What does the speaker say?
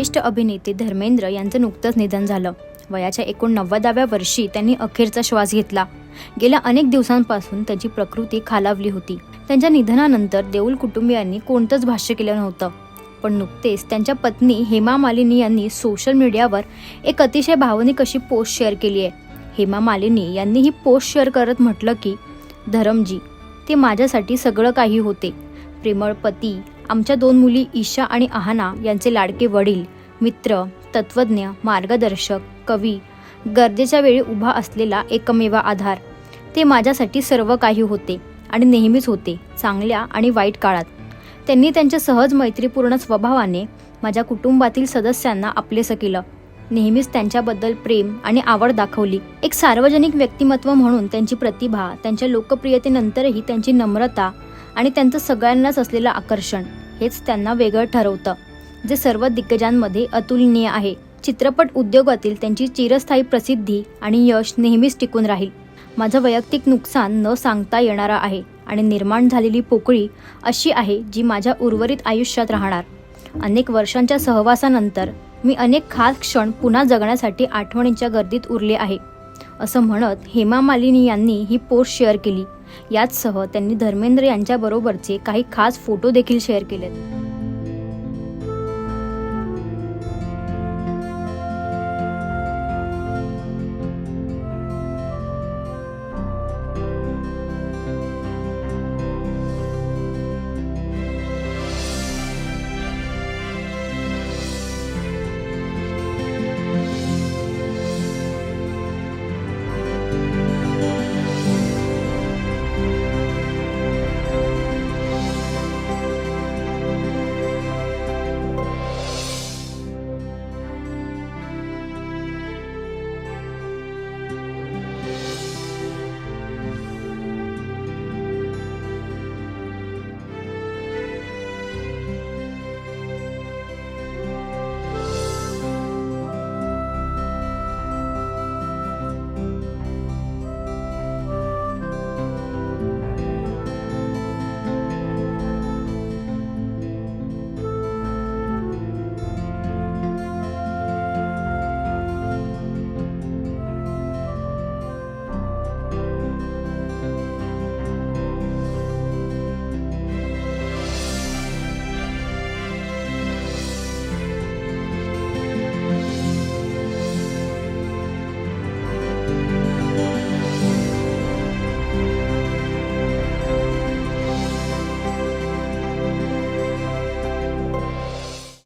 ज्येष्ठ अभिनेते धर्मेंद्र यांचं नुकतंच निधन झालं. वयाच्या एकोणनव्वदाव्या वर्षी त्यांनी अखेरचा श्वास घेतला. गेल्या अनेक दिवसांपासून त्यांची प्रकृती खालावली होती. त्यांच्या निधनानंतर देऊल कुटुंबियांनी कोणतंच भाष्य केलं नव्हतं. पण नुकतेच त्यांच्या पत्नी हेमा मालिनी यांनी सोशल मीडियावर एक अतिशय भावनिक अशी पोस्ट शेअर केली आहे. हेमा मालिनी यांनी ही पोस्ट शेअर करत म्हटलं की धरमजी ते माझ्यासाठी सगळं काही होते. प्रेमळ पती आमच्या दोन मुली ईशा आणि आहाना यांचे लाडके वडील मित्र तत्वज्ञ मार्गदर्शक कवी गरजेच्या वेळी उभा असलेला एकमेवा आधार. ते माझ्यासाठी सर्व काही होते आणि नेहमीच होते चांगल्या आणि वाईट काळात. त्यांनी त्यांच्या सहज मैत्रीपूर्ण स्वभावाने माझ्या कुटुंबातील सदस्यांना आपलेसं केलं. नेहमीच त्यांच्याबद्दल प्रेम आणि आवड दाखवली. एक सार्वजनिक व्यक्तिमत्व म्हणून त्यांची प्रतिभा त्यांच्या लोकप्रियतेनंतरही त्यांची नम्रता आणि त्यांचं सगळ्यांनाच असलेलं आकर्षण. हेच त्यांना वेगळं ठरवतं. जे सर्व दिग्गजांमध्ये अतुलनीय आहे. चित्रपट उद्योगातील त्यांची चिरस्थायी प्रसिद्धी आणि यश नेहमीच टिकून राहील. माझं वैयक्तिक नुकसान न सांगता येणारं आहे आणि निर्माण झालेली पोकळी अशी आहे जी माझ्या उर्वरित आयुष्यात राहणार. अनेक वर्षांच्या सहवासानंतर मी अनेक खास क्षण पुन्हा जगण्यासाठी आठवणींच्या गर्दीत उरले आहे. असं म्हणत हेमा मालिनी यांनी ही पोस्ट शेअर केली. याचसह त्यांनी धर्मेंद्र यांच्याबरोबरचे काही खास फोटो देखील शेअर केलेत.